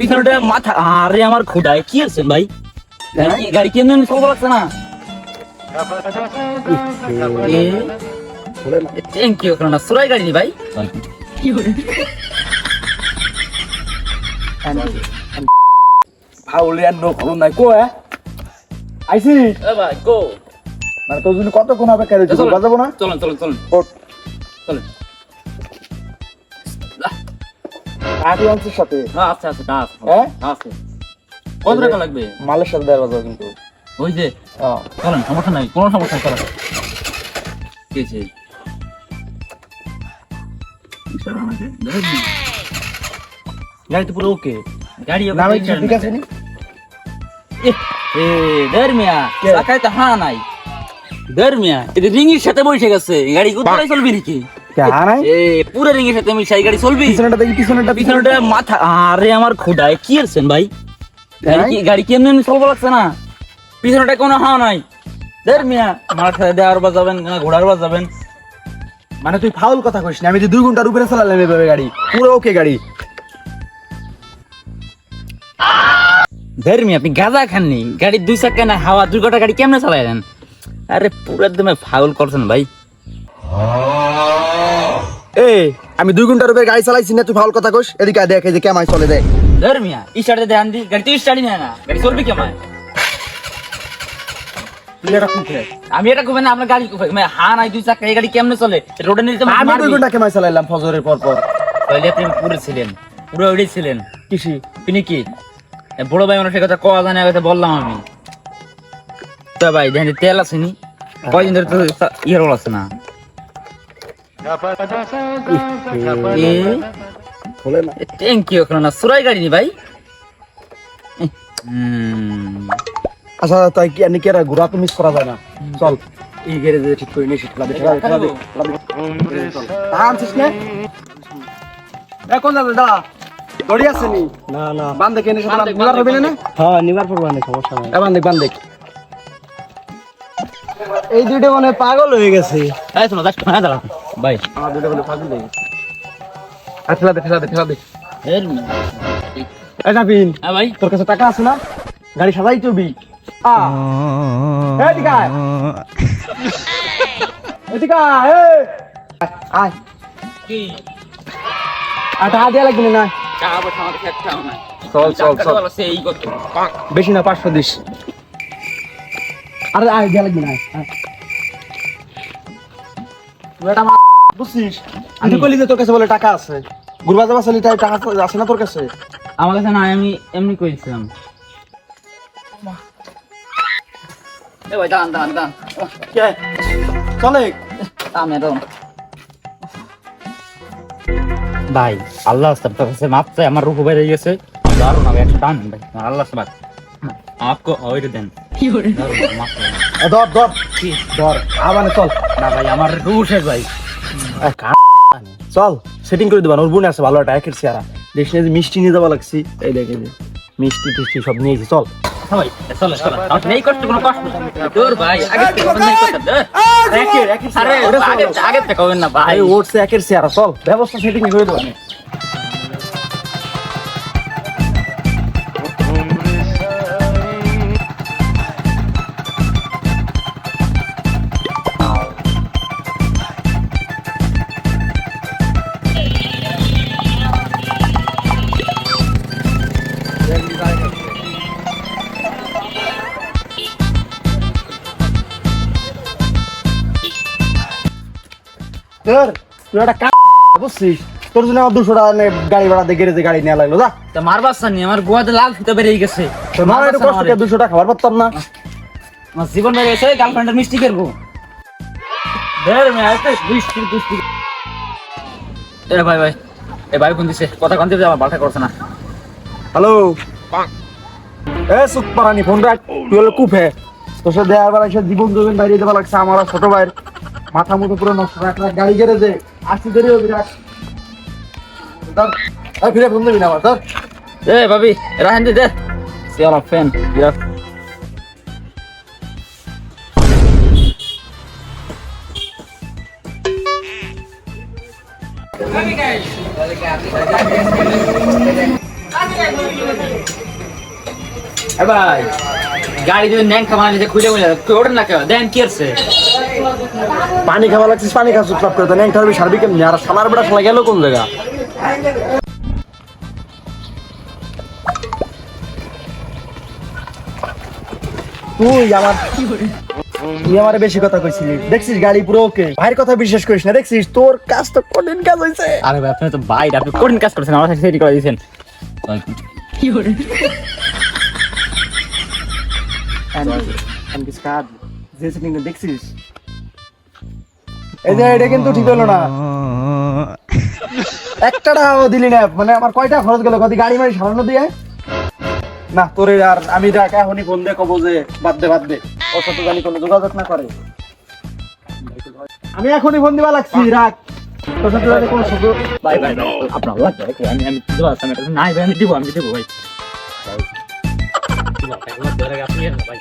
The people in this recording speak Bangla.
পিছনটা মাথা আরে আমার খোদায় কি আছেন ভাই? গাড়ি কি- গাড়ি কেমন চলতে লাগছে না? থ্যাংক ইউ না সুরাই গাড়ি নি ভাই। নো খবর নাই কো হ্যাঁ? আইসি? এ ভাই গো মানে তোর জন্য কতক্ষণ অপেক্ষা রয়েছে। বাজাবো না চলুন চলুন চলুন। চলুন। আগে সাথে? হ্যাঁ আচ্ছা আচ্ছা আছে হ্যাঁ? আছে। কত টাকা লাগবে? মালের সাথে দেওয়া বাজাবো কিন্তু। ওই যে হ্যাঁ। চলেন সমস্যা নাই কোনো সমস্যা নেই চলেন। কে আছে গাড়ি তো পুরো ওকে? গাড়ি নামে ঠিক আছে নি? এ দের মিয়া তো হানা নাই। দের মিয়া এটা রিংয়ের সাথে বসে গেছে গাড়ি কোথায় চলবি নাকি? কে হারাই এ পুরো রিংয়ের সাথে মিশাই গাড়ি চলবি? পিছনেটা দেখি পিছনেটা পিছনটা মাথা আরে আমার খোদায় কি আছেন ভাই? গাড়ি কি গাড়ি কেমন এমনি চলবো লাগছে না? পিছনটা কোনো হাওয়া নাই। দের মিয়া দেওয়ার বাজাবেন না ঘোড়ার বাজাবেন মানে তুই ফাউল কথা কইস না আমি যে দুই ঘণ্টার উপরে চালালাম এভাবে গাড়ি পুরো ওকে গাড়ি। দের মিয়া আপনি গাঁজা খাননি গাড়ির দুই চাকা না হাওয়া দুই কটা গাড়ি কেমনে চালাইলেন? আরে পুরো একদমে ফাউল করছেন ভাই। এ আমি দুই ঘণ্টার উপরে গাড়ি চালাইছি না তুই ফাউল কথা কইস। এদিকে দেখ এই যে কেমাই চলে দেখ। ধর মিয়া স্টার্টে দেন দি গাড়ি তো স্টার্টই না। গাড়ি চলবে কেমন তুই এটা কুঠে আমি এটা না গাড়ি মানে হা নাই দুই চাকা এই গাড়ি কেমনে চলে? রোডে নিতে আমি দুই ঘণ্টা কেমাই চালাইলাম ফজরের পর পর। তাহলে আপনি পুরো ছিলেন পুরো ওইটাই ছিলেন। কিসি? তিনি কি? বড় ভাই মানুষের কথা জানে কথা বললাম আমি। তো ভাই দেখেন তেল আছে নি? কয়দিন ধরে তো ইয়ের আছে না? বলে না না সুরাই গাড়ি নি ভাই। আচ্ছা তাই কি আমি কি ঘোরা তো মিস করা যায় না? চল। এই গ্যারেজে ঠিক করে নিয়ে খেলা দে খেলা দে, খেলা দে, খেলা দে। চল। তা আনছিস না। এ কোন যাবে দাঁড়া। দড়ি আছে নি? না না। বান্ধে কেনে সাথে নিবার হবে না হ্যাঁ নিবার পড়বা না সমস্যা নাই। বান্ধে বান্ধে এই দুইটা মানে পাগল হয়ে গেছে। এই শোনো দাস না দাঁড়া। ভাই। আমার ঠেলা দে। ঠেলা দে ঠেলা দে এর হ্যাঁ ভাই। তোর কাছে টাকা আছে না? গাড়ি সাজাই চবি আ। এদিকে আয়। এদিকে আয় আয়। কি? আর টাকা লাগবে না টাকা পয়সা আমাদের একটাও নাই চল চল চল। বেশি না পাঁচশো দিস। আরে আয় দেওয়া লাগবে না বুঝছিস? আমি কইলি যে তোর কাছে বলে টাকা আছে। গুরবা যাবা চলি তাই টাকা আছে না তোর কাছে? আমার কাছে না আমি এমনি করেছিলাম এ ভাই দাঁড়ান দাঁড়ান দাঁড়ান। কে? চলে। আমি দাঁড়ান ভাই আল্লাহ আস্তাব তোর কাছে মাপ চাই আমার রূপ বেড়ে গেছে। দারুণ আমি একটা টান ভাই আল্লাহ আস্তাব আপকো ওইটা দেন। ধর আবানে চল। না ভাই আমার রূপ শেষ ভাই। চল সেটিং করে দিবা ওর বোন আছে ভালো একটা একের চেহারা দেখিস না যে মিষ্টি নিয়ে যাওয়া লাগছি এই দেখে মিষ্টি টিষ্টি সব নিয়েছি চল ভাই সেটিং করে আমার তোর তুই একটা কাজ বুঝছিস? তোর জন্য আমার দুশো টাকা গাড়ি ভাড়া দিয়ে গেরেজে গাড়ি নেওয়া লাগল যা। তা সানি আমার গোয়াতে লাল ফুটে বেরিয়ে গেছে। তোর মারা একটু কষ্ট করে দুশো টাকা খাবার পারতাম না। আমার জীবন বেরিয়ে গেছে গার্লফ্রেন্ডের মিষ্টি করব মে আইতে মিষ্টি মিষ্টি এ ভাই ভাই। এ ভাই কোন দিছে কথা কোন দিছে আমার বালটা করছে না। হ্যালো? এ সুত পারানি ফোন রাখ তুই হলো কুফে তোর সাথে দেওয়ার বেলা জীবন জীবন বাইরে দেওয়া লাগছে আমার ছোট ভাইয়ের। মাথা মতো পুরো নষ্ট রাখ রাখ গাড়ি গেরেজে আসতে দেরি হবে রাখ। ধর, ফিরে ফোন দিবি না আমার ধর। এ ভাবি রাহেন দে দে। ফ্যান ইয়া এ ভাই গাড়ি যদি ন্যাং খাওয়া নিতে খুলে ওঠেন না কেউ দেন কি আছে পানি খাওয়া লাগছিস পানি সব করে। তো হবি সারবি কেমনি? আর সামার বেড়া শালা গেল কোন জায়গা? তুই আমার তুই আমার বেশি কথা কইছিলি। দেখছিস গাড়ি পুরো ওকে? ভাইয়ের কথা বিশ্বাস করিস না দেখছিস? তোর কাজ তো কঠিন কাজ হয়েছে আরে ভাই আপনি তো বাইরে আপনি কঠিন কাজ করছেন আমার সাথে সেটি করে দিয়েছেন। দেখছিস এই যে এটা কিন্তু ঠিক হলো না একটা টাকাও দিলি না মানে আমার কয়টা খরচ গেল কত গাড়ি মাড়ি সারানো দিয়ে না তোরে আর আমি দেখ এখনই ফোন দিয়ে কবো যে বাদ দে বাদ দে ওর সাথে জানি কোনো যোগাযোগ না করে আমি এখনই ফোন দিবা লাগছি রাখ তোর সাথে জানি কোনো সুযোগ ভাই ভাই ভাই, আপনার লাগবে আমি আমি আমি দিব আমি দিব ভাই ভাই